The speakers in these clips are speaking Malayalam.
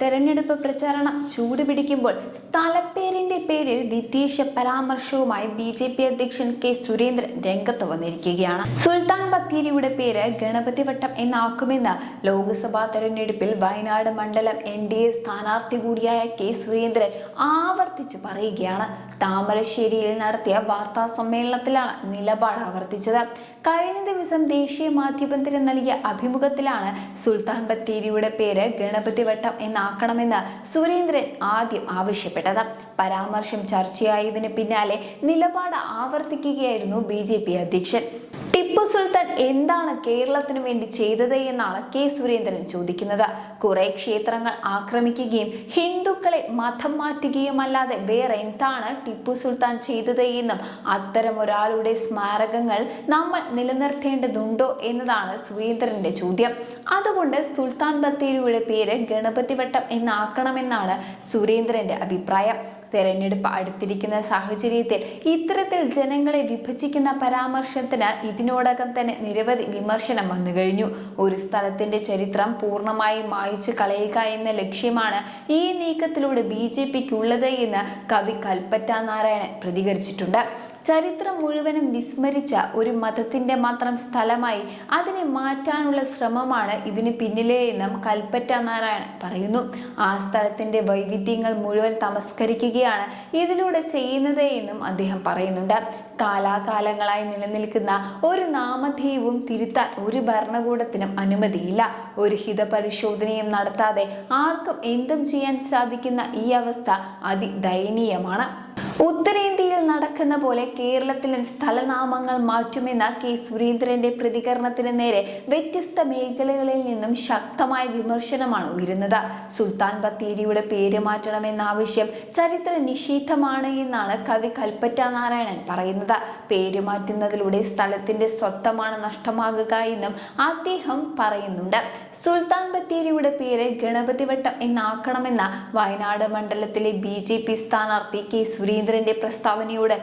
തെരഞ്ഞെടുപ്പ് പ്രചാരണം ചൂടുപിടിക്കുമ്പോൾ സ്ഥലപ്പേരിന്റെ പേരിൽ വിദേശ പരാമർശവുമായി ബി ജെ പി അധ്യക്ഷൻ കെ സുരേന്ദ്രൻ രംഗത്ത് വന്നിരിക്കുകയാണ്. സുൽത്താൻ ബത്തേരിയുടെ പേര് ഗണപതി വട്ടം എന്നാക്കുമെന്ന് ലോക്സഭാ തെരഞ്ഞെടുപ്പിൽ വയനാട് മണ്ഡലം എൻ ഡി എ സ്ഥാനാർത്ഥി കൂടിയായ കെ സുരേന്ദ്രൻ ആവർത്തിച്ചു പറയുകയാണ്. താമരശ്ശേരിയിൽ നടത്തിയ വാർത്താ സമ്മേളനത്തിലാണ് നിലപാട് ആവർത്തിച്ചത്. കഴിഞ്ഞ ദിവസം ദേശീയ മാധ്യമത്തിന് നൽകിയ അഭിമുഖത്തിലാണ് സുൽത്താൻ ബത്തേരിയുടെ പേര് ഗണപതി വട്ടം എന്നാക്കണമെന്ന് സുരേന്ദ്രൻ ആദ്യം ആവശ്യപ്പെട്ടത്. പരാമർശം ചർച്ചയായതിന് പിന്നാലെ നിലപാട് ആവർത്തിക്കുകയായിരുന്നു ബി ജെ പി അധ്യക്ഷൻ. ടിപ്പു സുൽത്താൻ എന്താണ് കേരളത്തിന് വേണ്ടി ചെയ്തത് എന്നാണ് കെ സുരേന്ദ്രൻ ചോദിക്കുന്നത്. കുറെ ക്ഷേത്രങ്ങൾ ആക്രമിക്കുകയും ഹിന്ദുക്കളെ മതം മാറ്റുകയുമല്ലാതെ വേറെ എന്താണ് ടിപ്പു സുൽത്താൻ ചെയ്തത് എന്നും അത്തരം ഒരാളുടെ സ്മാരകങ്ങൾ നമ്മൾ നിലനിർത്തേണ്ടതുണ്ടോ എന്നതാണ് സുരേന്ദ്രന്റെ ചോദ്യം. അതുകൊണ്ട് സുൽത്താൻ ബത്തേരിയുടെ പേര് ഗണപതി വട്ടം എന്നാക്കണമെന്നാണ് സുരേന്ദ്രന്റെ അഭിപ്രായം. തെരഞ്ഞെടുപ്പ് അടുത്തിരിക്കുന്ന സാഹചര്യത്തിൽ ഇത്തരത്തിൽ ജനങ്ങളെ വിഭജിക്കുന്ന പരാമർശത്തിന് ഇതിനോടകം തന്നെ നിരവധി വിമർശനം വന്നു കഴിഞ്ഞു ഒരു സ്ഥലത്തിന്റെ ചരിത്രം പൂർണമായും മായ്ച്ചു കളയുക എന്ന ലക്ഷ്യമാണ് ഈ നീക്കത്തിലൂടെ ബി ജെ പിക്കുള്ളത് എന്ന് കവി കൽപ്പറ്റ നാരായണൻ പ്രതികരിച്ചിട്ടുണ്ട്. ചരിത്രം മുഴുവനും വിസ്മരിച്ച ഒരു മതത്തിന്റെ മാത്രം സ്ഥലമായി അതിനെ മാറ്റാനുള്ള ശ്രമമാണ് ഇതിന് പിന്നിലെ എന്നും കൽപ്പറ്റ നാരായണൻ പറയുന്നു. ആ സ്ഥലത്തിന്റെ വൈവിധ്യങ്ങൾ മുഴുവൻ തമസ്കരിക്കുകയാണ് ഇതിലൂടെ ചെയ്യുന്നത് എന്നും അദ്ദേഹം പറയുന്നുണ്ട്. കാലാകാലങ്ങളായി നിലനിൽക്കുന്ന ഒരു നാമധേയവും തിരുത്താൻ ഒരു ഭരണകൂടത്തിനും അനുമതിയില്ല. ഒരു ഹിതപരിശോധനയും നടത്താതെ ആർക്കും എന്തും ചെയ്യാൻ സാധിക്കുന്ന ഈ അവസ്ഥ അതിദയനീയമാണ്. ഉത്തരേന്ത്യയിൽ നടക്കുന്ന പോലെ കേരളത്തിലും സ്ഥലനാമങ്ങൾ മാറ്റുമെന്ന കെ സുരേന്ദ്രന്റെ പ്രതികരണത്തിന് നേരെ വ്യത്യസ്ത മേഖലകളിൽ നിന്നും ശക്തമായ വിമർശനമാണ് ഉയരുന്നത്. സുൽത്താൻ ബത്തേരിയുടെ പേര് മാറ്റണമെന്ന ആവശ്യം ചരിത്ര നിഷേധമാണ് എന്നാണ് കവി കൽപ്പറ്റ നാരായണൻ പറയുന്നത്. പേര് മാറ്റുന്നതിലൂടെ സ്ഥലത്തിന്റെ സ്വത്തമാണ് നഷ്ടമാകുക എന്നും അദ്ദേഹം പറയുന്നുണ്ട്. സുൽത്താൻ ബത്തേരിയുടെ പേര് ഗണപതി വട്ടം എന്നാക്കണമെന്ന വയനാട് മണ്ഡലത്തിലെ ബി ജെ പി സ്ഥാനാർത്ഥി കെ സുരേന്ദ്രന്റെ പ്രസ്താവനയോട്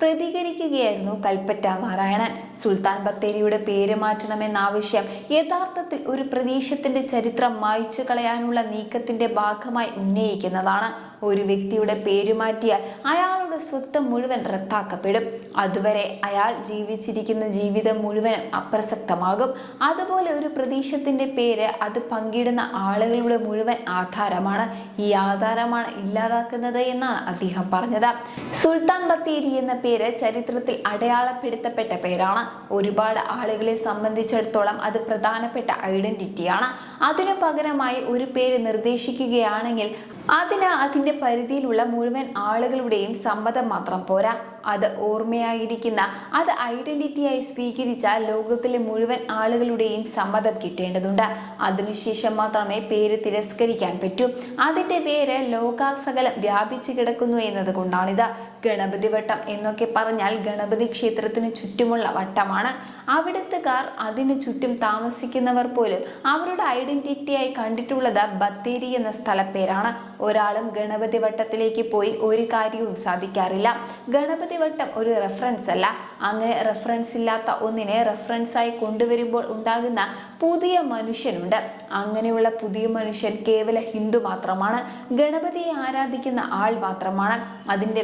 പ്രതികരിക്കുകയായിരുന്നു കൽപ്പറ്റ നാരായണൻ. സുൽത്താൻ ബത്തേരിയുടെ പേര് മാറ്റണമെന്ന ആവശ്യം യഥാർത്ഥത്തിൽ ഒരു പ്രദേശത്തിന്റെ ചരിത്രം മായ്ച്ചു കളയാനുള്ള നീക്കത്തിന്റെ ഭാഗമായി ഉന്നയിക്കുന്നതാണ്. ഒരു വ്യക്തിയുടെ പേര് മാറ്റിയാൽ അയാളുടെ സ്വത്ത് മുഴുവൻ റദ്ദാക്കപ്പെടും. അതുവരെ അയാൾ ജീവിച്ചിരിക്കുന്ന ജീവിതം മുഴുവൻ അപ്രസക്തമാകും. അതുപോലെ ഒരു പ്രദേശത്തിന്റെ പേര് അത് പങ്കിടുന്ന ആളുകളുടെ മുഴുവൻ ആധാരമാണ്. ഈ ആധാരമാണ് ഇല്ലാതാക്കുന്നത് എന്നാണ് അദ്ദേഹം പറഞ്ഞത്. സുൽത്താൻ ബത്തേരി എന്ന പേര് ചരിത്രത്തിൽ അടയാളപ്പെടുത്തപ്പെട്ട പേരാണ്. ഒരുപാട് ആളുകളെ സംബന്ധിച്ചിടത്തോളം അത് പ്രധാനപ്പെട്ട ഐഡന്റിറ്റിയാണ്. അതിനു പകരമായി ഒരു പേര് നിർദ്ദേശിക്കുകയാണെങ്കിൽ അതിന് അതിന്റെ പരിധിയിലുള്ള മുഴുവൻ ആളുകളുടെയും സമ്മതം മാത്രം പോരാ. അത് ഓർമ്മയായിരിക്കുന്ന അത് ഐഡന്റിറ്റിയായി സ്വീകരിച്ച ലോകത്തിലെ മുഴുവൻ ആളുകളുടെയും സമ്മതം കിട്ടേണ്ടതുണ്ട്. അതിനുശേഷം മാത്രമേ പേര് തിരസ്കരിക്കാൻ പറ്റൂ. അതിന്റെ പേര് ലോകാസകലം വ്യാപിച്ചു കിടക്കുന്നു എന്നത് കൊണ്ടാണിത് ഗണപതി വട്ടം എന്നൊക്കെ പറഞ്ഞാൽ ഗണപതി ക്ഷേത്രത്തിന് ചുറ്റുമുള്ള വട്ടമാണ്. അവിടുത്തുകാർ അതിനു ചുറ്റും താമസിക്കുന്നവർ പോലും അവരുടെ ഐഡന്റിറ്റിയായി കണ്ടിട്ടുള്ളത് ബത്തേരി എന്ന സ്ഥലപ്പേരാണ്. ഒരാളും ഗണപതി വട്ടത്തിലേക്ക് പോയി ഒരു കാര്യവും സാധിക്കാറില്ല. ഗണപതി വട്ടം ഒരു റെഫറൻസ് അല്ല. അങ്ങനെ റെഫറൻസ് ഇല്ലാത്ത ഒന്നിനെ റെഫറൻസ് ആയി കൊണ്ടുവരുമ്പോൾ ഉണ്ടാകുന്ന പുതിയ മനുഷ്യനുണ്ട്. അങ്ങനെയുള്ള പുതിയ മനുഷ്യൻ കേവല ഹിന്ദു മാത്രമാണ്. ഗണപതിയെ ആരാധിക്കുന്ന ആൾ മാത്രമാണ്. അതിന്റെ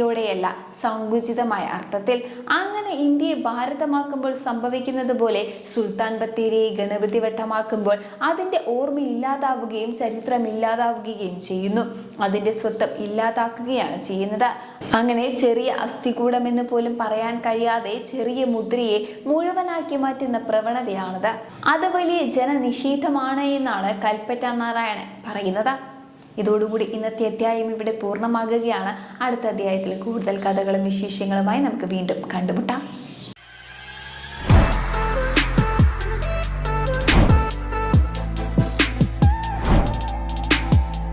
വ്യാപ്തിയോടെയല്ല സങ്കുചിതമായ അർത്ഥത്തിൽ. അങ്ങനെ ഇന്ത്യയെ ഭാരതമാക്കുമ്പോൾ സംഭവിക്കുന്നത് പോലെ സുൽത്താൻ ബത്തേരിയെ ഗണപതി വട്ടമാക്കുമ്പോൾ അതിന്റെ ഓർമ്മ ഇല്ലാതാവുകയും ചരിത്രം ഇല്ലാതാവുകയും ചെയ്യുന്നു. അതിന്റെ സ്വത്വം ഇല്ലാതാക്കുകയാണ് ചെയ്യുന്നത്. അങ്ങനെ ചെറിയ അസ്ഥികൂടം എന്ന് പോലും പറയാൻ കഴിയാതെ ചെറിയ മുദ്രയെ മുഴുവനാക്കി മാറ്റുന്ന പ്രവണതയാണത്. അത് വലിയ ജനനിഷേധമാണ് എന്നാണ് കൽപ്പറ്റ നാരായണൻ പറയുന്നത്. ഇതോടുകൂടി ഇന്നത്തെ അധ്യായം ഇവിടെ പൂർണമാകുകയാണ്. അടുത്ത അധ്യായത്തിൽ കൂടുതൽ കഥകളും വിശേഷങ്ങളുമായി നമുക്ക് വീണ്ടും കണ്ടുമുട്ടാം.